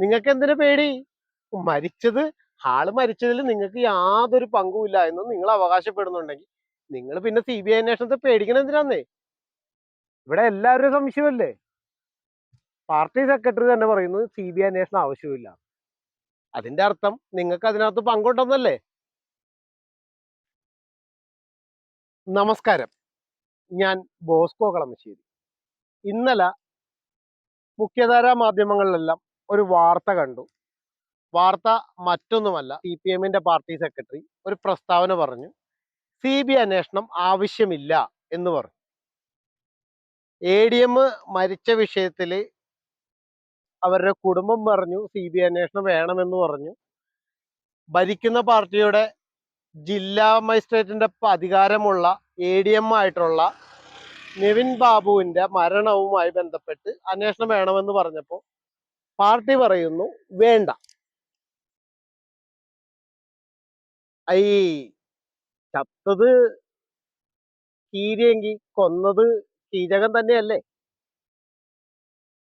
നിങ്ങൾക്ക് എന്തിനു പേടി? മരിച്ചത് ആൾ മരിച്ചതിൽ നിങ്ങൾക്ക് യാതൊരു പങ്കുമില്ല എന്ന് നിങ്ങൾ അവകാശപ്പെടുന്നുണ്ടെങ്കിൽ. നിങ്ങൾ പിന്നെ സി ബി ഐ അന്വേഷണത്തെ പേടിക്കണം എന്തിനാന്നേ? ഇവിടെ എല്ലാവരും സംശയമല്ലേ? പാർട്ടി സെക്രട്ടറി തന്നെ പറയുന്നു സി ബി ഐ അന്വേഷണം ആവശ്യമില്ല. അതിന്റെ അർത്ഥം നിങ്ങൾക്ക് അതിനകത്ത് പങ്കുണ്ടെന്നല്ലേ? നമസ്കാരം. ഞാൻ ബോസ്കോ കളമശ്ശേരി. ഇന്നലെ മുഖ്യധാരാ മാധ്യമങ്ങളിലെല്ലാം ഒരു വാർത്ത കണ്ടു. വാർത്ത മറ്റൊന്നുമല്ല സി പി എമ്മിന്റെ പാർട്ടി സെക്രട്ടറി ഒരു പ്രസ്താവന പറഞ്ഞു. സി ബി അന്വേഷണം ആവശ്യമില്ല എന്ന് പറഞ്ഞു. എ ഡി എം മരിച്ച വിഷയത്തിൽ അവരുടെ കുടുംബം പറഞ്ഞു സി ബി അന്വേഷണം വേണമെന്ന് പറഞ്ഞു. ഭരിക്കുന്ന പാർട്ടിയുടെ ജില്ലാ മജിസ്ട്രേറ്റിന്റെ അധികാരമുള്ള എ ഡി എം ആയിട്ടുള്ള നിവിൻ ബാബുവിന്റെ മരണവുമായി ബന്ധപ്പെട്ട് അന്വേഷണം വേണമെന്ന് പറഞ്ഞപ്പോൾ പാർട്ടി പറയുന്നു വേണ്ട. ഐ ചത്തത് കീരിയെങ്കിൽ കൊന്നത് കീചകൻ തന്നെയല്ലേ?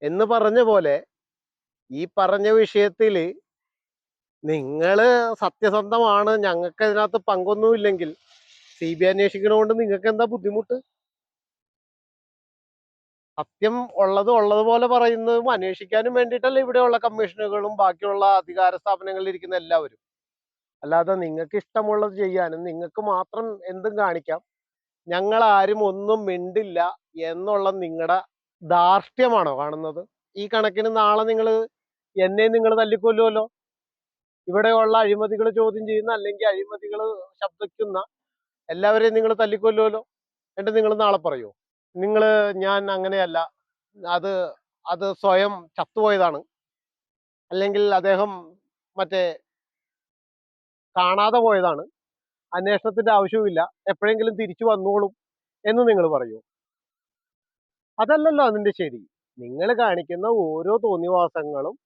എന്ന് പറഞ്ഞ പോലെ ഈ പറഞ്ഞ വിഷയത്തിൽ നിങ്ങൾ സത്യസന്ധമാണ് ഞങ്ങൾക്ക് അതിനകത്ത് പങ്കൊന്നുമില്ലെങ്കിൽ. സി ബി അന്വേഷിക്കണോണ്ട് നിങ്ങൾക്ക് എന്താ ബുദ്ധിമുട്ട്? സത്യം ഉള്ളത് ഉള്ളതുപോലെ പറയുന്നതും അന്വേഷിക്കാനും വേണ്ടിയിട്ടല്ലേ ഇവിടെയുള്ള കമ്മീഷനുകളും ബാക്കിയുള്ള അധികാര സ്ഥാപനങ്ങളിൽ ഇരിക്കുന്ന എല്ലാവരും. അല്ലാതെ നിങ്ങൾക്ക് ഇഷ്ടമുള്ളത് ചെയ്യാനും നിങ്ങൾക്ക് മാത്രം എന്തും കാണിക്കാം. ഞങ്ങൾ ആരും ഒന്നും മിണ്ടില്ല എന്നുള്ള നിങ്ങളുടെ ധാർഷ്ട്യമാണോ കാണുന്നത്? ഈ കണക്കിന് നാളെ നിങ്ങൾ എന്നെ നിങ്ങൾ തല്ലിക്കൊല്ലുമല്ലോ ഇവിടെയുള്ള അഴിമതികൾ ചോദ്യം ചെയ്യുന്ന അല്ലെങ്കിൽ അഴിമതികൾ ശബ്ദിക്കുന്ന എല്ലാവരെയും നിങ്ങൾ തല്ലിക്കൊല്ലുമല്ലോ എന്നിട്ട് നിങ്ങൾ നാളെ പറയൂ? നിങ്ങൾ ഞാൻ അങ്ങനെയല്ല. അത് അത് സ്വയം ചത്തുപോയതാണ്. അല്ലെങ്കിൽ അദ്ദേഹം മറ്റേ കാണാതെ പോയതാണ്. അന്വേഷണത്തിന്റെ ആവശ്യവുമില്ല. എപ്പോഴെങ്കിലും തിരിച്ചു വന്നോളും എന്ന് നിങ്ങൾ പറയൂ. അതല്ലല്ലോ അതിന്റെ ശരി. നിങ്ങൾ കാണിക്കുന്ന ഓരോ തോന്നിവാസങ്ങളും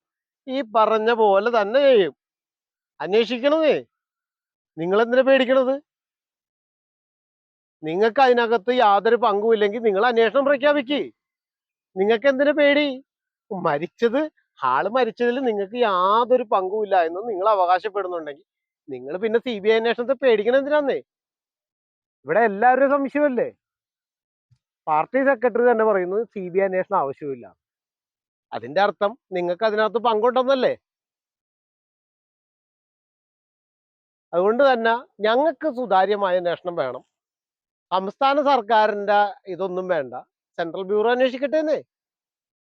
ഈ പറഞ്ഞ പോലെ തന്നെ ചെയ്യും. അന്വേഷിക്കണമേ. നിങ്ങൾ എന്തിനാ പേടിക്കണത്? നിങ്ങൾക്ക് അതിനകത്ത് യാതൊരു പങ്കുമില്ലെങ്കിൽ നിങ്ങൾ അന്വേഷണം പ്രഖ്യാപിക്കി. നിങ്ങൾക്ക് എന്തിനു പേടി? മരിച്ചത് ആൾ മരിച്ചതിൽ നിങ്ങൾക്ക് യാതൊരു പങ്കുമില്ല എന്ന് നിങ്ങൾ അവകാശപ്പെടുന്നുണ്ടെങ്കിൽ നിങ്ങൾ പിന്നെ സി ബി ഐ അന്വേഷണത്തെ പേടിക്കണം എന്തിനാന്നേ? ഇവിടെ എല്ലാവരും സംശയമല്ലേ? പാർട്ടി സെക്രട്ടറി തന്നെ പറയുന്നു സി ബി ഐ അന്വേഷണം ആവശ്യമില്ല. അതിന്റെ അർത്ഥം നിങ്ങൾക്ക് അതിനകത്ത് പങ്കുണ്ടെന്നല്ലേ? അതുകൊണ്ട് തന്നെ ഞങ്ങൾക്ക് സുതാര്യമായ അന്വേഷണം വേണം. സംസ്ഥാന സർക്കാരിന്റെ ഇതൊന്നും വേണ്ട. സെൻട്രൽ ബ്യൂറോ അന്വേഷിക്കട്ടെ എന്നേ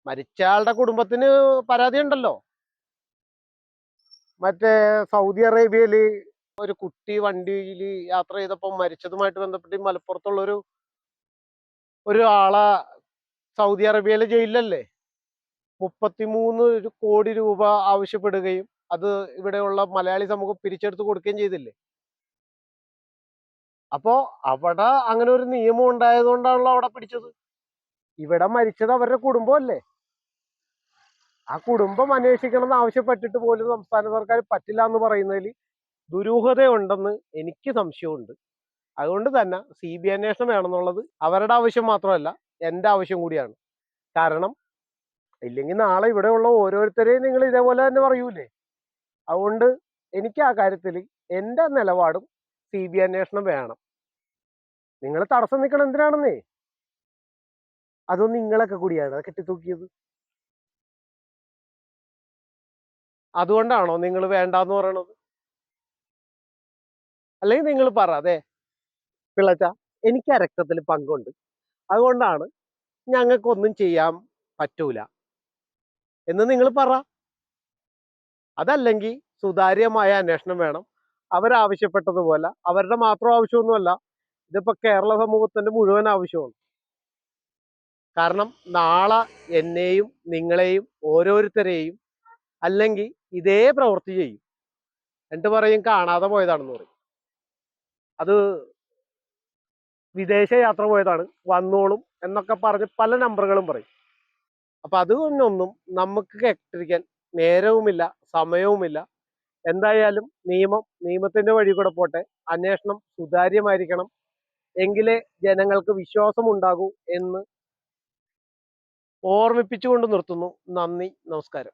മരിച്ചയാളുടെ കുടുംബത്തിന് പരാതി ഉണ്ടല്ലോ മറ്റേ സൗദി അറേബ്യയിൽ ഒരു കുട്ടി വണ്ടിയിൽ യാത്ര ചെയ്തപ്പോൾ മരിച്ചതുമായിട്ട് ബന്ധപ്പെട്ട് മലപ്പുറത്തുള്ളൊരു മലപ്പുറത്തുള്ള ഒരു ആളെ സൗദി അറേബ്യയിലെ ജയിലല്ലേ മുപ്പത്തിമൂന്ന് മൂന്ന് കോടി രൂപ ആവശ്യപ്പെടുകയും അത് ഇവിടെയുള്ള മലയാളി സമൂഹം പിരിച്ചെടുത്ത് കൊടുക്കുകയും ചെയ്തില്ലേ? അപ്പോ അവിടെ അങ്ങനെ ഒരു നിയമം ഉണ്ടായതുകൊണ്ടാണല്ലോ അവിടെ പിടിച്ചത്. ഇവിടെ മരിച്ചത് അവരുടെ കുടുംബമല്ലേ? ആ കുടുംബം അന്വേഷിക്കണം ആവശ്യപ്പെട്ടിട്ട് പോലും സംസ്ഥാന സർക്കാർ പറ്റില്ല എന്ന് പറയുന്നതിൽ ദുരൂഹതയുണ്ടെന്ന് എനിക്ക് സംശയമുണ്ട്. അതുകൊണ്ട് തന്നെ സി ബി അന്വേഷണം വേണമെന്നുള്ളത് അവരുടെ ആവശ്യം മാത്രമല്ല എന്റെ ആവശ്യം കൂടിയാണ്. കാരണം ഇല്ലെങ്കിൽ നാളെ ഇവിടെയുള്ള ഓരോരുത്തരെയും നിങ്ങൾ ഇതേപോലെ തന്നെ പറയൂലേ? അതുകൊണ്ട് എനിക്ക് ആ കാര്യത്തിൽ എന്റെ നിലപാടും സി ബി അന്വേഷണം വേണം. നിങ്ങൾ തടസ്സം നിൽക്കണം എന്തിനാണെന്നേ? അതൊന്നും നിങ്ങളൊക്കെ കൂടിയാണ്. കെട്ടിത്തൂക്കിയത്. അതുകൊണ്ടാണോ നിങ്ങൾ വേണ്ടാന്ന് പറയണത്? അല്ലെങ്കിൽ നിങ്ങൾ പറ അതെ. പിള്ളച്ച എനിക്ക് ആ രക്തത്തിൽ പങ്കുണ്ട്. അതുകൊണ്ടാണ് ഞങ്ങൾക്കൊന്നും ചെയ്യാൻ പറ്റൂല. എന്ന് നിങ്ങൾ പറ. അതല്ലെങ്കിൽ സുതാര്യമായ അന്വേഷണം വേണം. അവരാവശ്യപ്പെട്ടതുപോലെ അവരുടെ മാത്രം ആവശ്യമൊന്നുമല്ല ഇതിപ്പോ കേരള സമൂഹത്തിന്റെ മുഴുവൻ ആവശ്യമാണ്. കാരണം നാളെ എന്നെയും നിങ്ങളെയും ഓരോരുത്തരെയും അല്ലെങ്കിൽ ഇതേ പ്രവൃത്തി ചെയ്യും. എന്നിട്ട് പറയും കാണാതെ പോയതാണെന്ന് പറയും. അത് വിദേശ യാത്ര പോയതാണ് വന്നോളും എന്നൊക്കെ പറഞ്ഞ് പല നമ്പറുകളും പറയും. അപ്പൊ അതുകൊണ്ടൊന്നും നമുക്ക് കേട്ടിരിക്കാൻ നേരവുമില്ല സമയവുമില്ല. എന്തായാലും നിയമം നിയമത്തിന്റെ വഴി കൂടെ പോട്ടെ. അന്വേഷണം സുതാര്യമായിരിക്കണം. എങ്കിലേ ജനങ്ങൾക്ക് വിശ്വാസം ഉണ്ടാകൂ എന്ന് ഓർമ്മിപ്പിച്ചുകൊണ്ട് നിർത്തുന്നു. നന്ദി നമസ്കാരം.